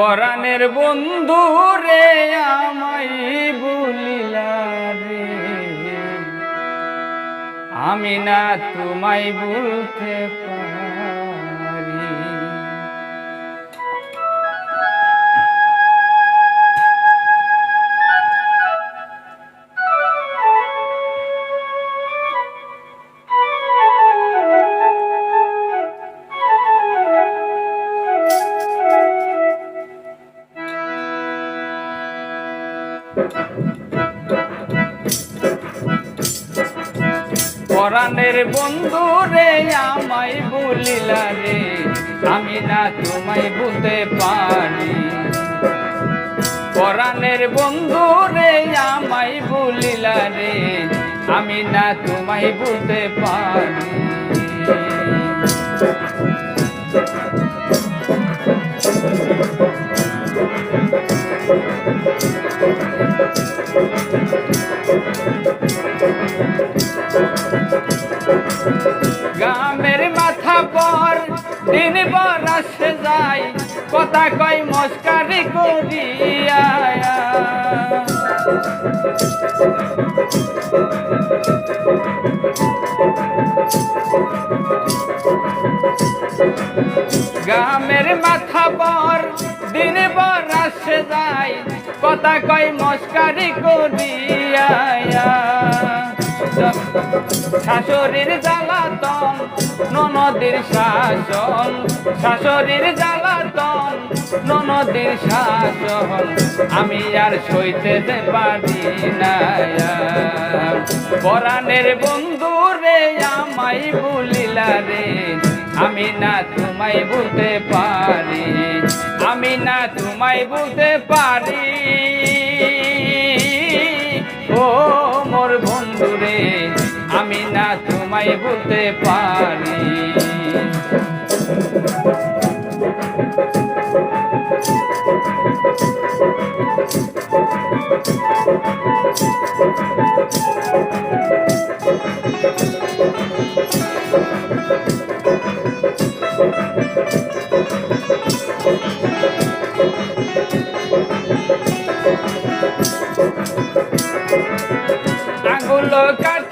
পরাণের বন্ধু রে আমায় ভুলিলা রে। আমি না তোমায় বলতে পারি। পরাণের বন্ধু রে, আমায় বলিলা রে, আমি না তোমায় বলতে পারি। পরাণের বন্ধু রে, আমায় বলিলা রে, আমি না তোমায় বলতে পারি। গ্রামের মাথা পর দিন বরাসে যায়, কথা কই মস্কারি করিয়া। গ্রামের মাথা পর দিন বরাসে যায়, কথা কই মস্কারি করিয়া। শাশুড়ির জ্বালাতন, ননদের শাসন। শাশুড়ির জ্বালাতন, ননদের শাসন। আমি আর সইতে পারি না। পরাণের বন্ধু রে, আমায় বলিলা রে। আমি না তোমায় বলতে পারি। আমি না তোমায় বলতে পারি। তোমায় বলতে পারি।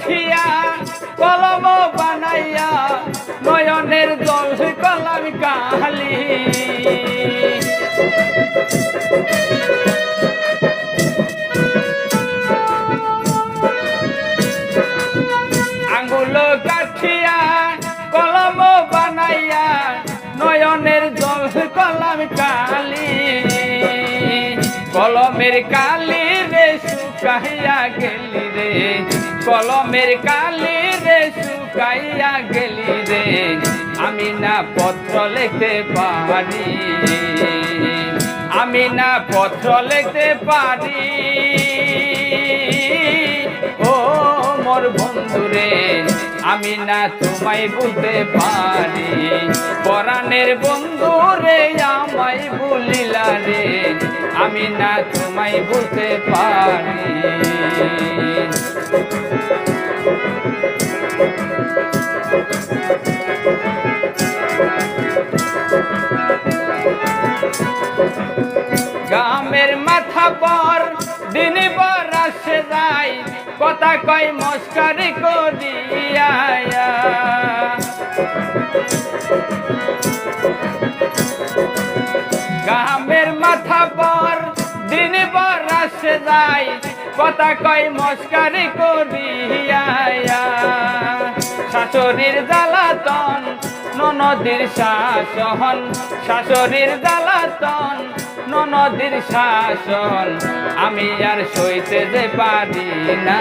কাঠিয়া কলম বানাইয়া নয়নের জল কলম কালি আঙ্গুল কাঠিয়া কলম বানাইয়া নয়নের জল কলম কালি কলমের কালি রে শুকাইয়া গেলি রে, কলমের কালি রে, শুকাইয়া গেলি রে। আমি না পত্র লিখতে পারি, আমি না পত্র লিখতে পারি। ও মোর বন্ধু রে আমি না তোমায় বলতে পারি। পরাণের বন্ধু রে, আমায় বলিলা রে। আমি না তোমায় বলতে পারি। গ্রামের মাথা পর দিন বরাসে যায় কথা কই মস্কারি করিয়া গ্রামের মাথা পর দিন বরাসে যায় কথা কই মস্কারি করিয়া শাশুড়ির জ্বালাতন, ননদির শাসন, শাশুড়ির জ্বালাতন ননদির শাসন, আমি আর সইতে যে পারি না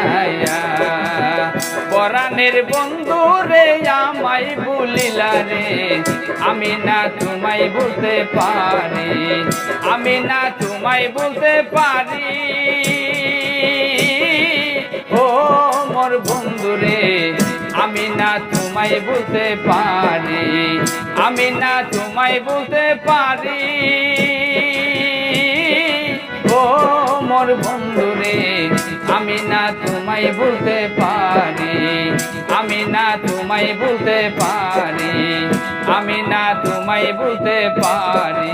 পরাণের বন্ধু রে, আমায় বলিলা রে, আমি না তোমায় বলতে পারি, আমি না তোমায় বলতে পারি। ও মোর বন্ধু রে, আমি না তোমায় বলতে পারি, আমি না তোমায় বলতে পারি। আমি না তোমায় বলতে পারি। আমি না তোমায় বলতে পারি। আমি না তোমায় বলতে পারি।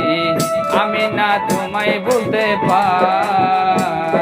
আমি না তোমায় বলতে পারি।